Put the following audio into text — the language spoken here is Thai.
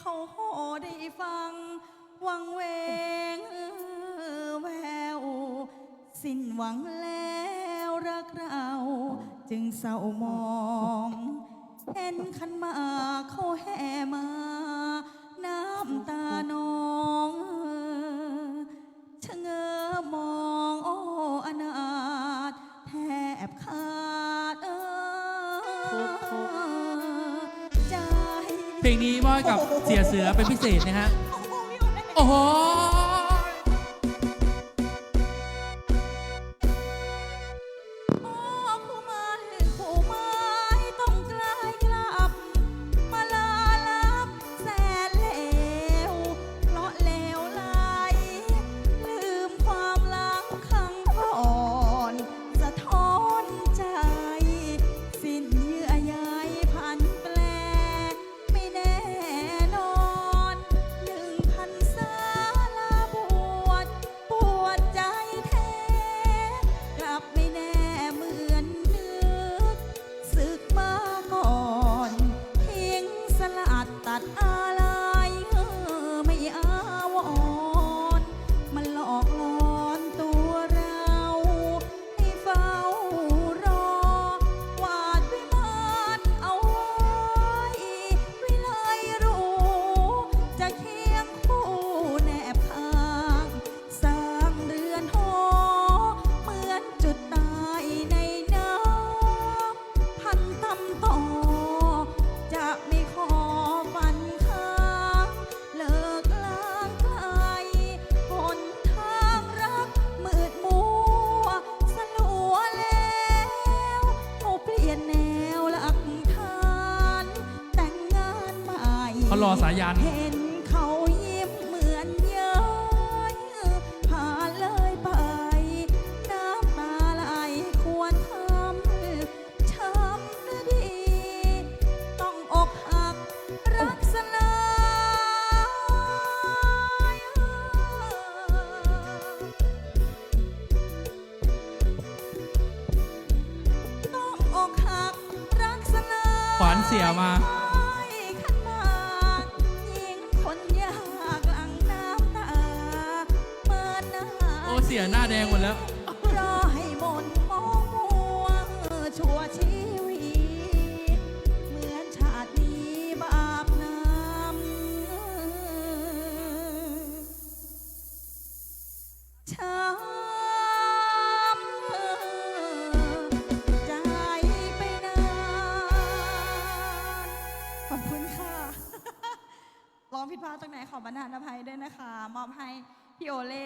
เขาได้ฟัง วังเวงแวว สิ้นหวังแล้วรักเรา จึงเศร้ามองเห็นขันมาเขาแห่มา น้ำตานองชะเง้อมองโอ้อนาถแทบขาดเออ เพลงนี้มอบให้กับเสียเสือเป็นพิเศษนะฮะ โอ้โห ลัดตัดอ รอสายัน เห็นเขายิ้มเหมือนเย้ยผ่านเลยไป น้ำตาไหลควรทำช้ำหรือดี ต้องอกหักรักสลายต้องอกหักรักสลาย ขวัญเสียมา เสียหน้าแดงหมดแล้ว รอให้มนมองมัวชั่วชีวิต เหมือนชาตินี้บาปนำช้ำใจไปนาน ขอบคุณค่ะ ร้องผิดพลาดตรงไหนขอบรรณาอภัยด้วยนะคะ มอบให้พี่โอเล่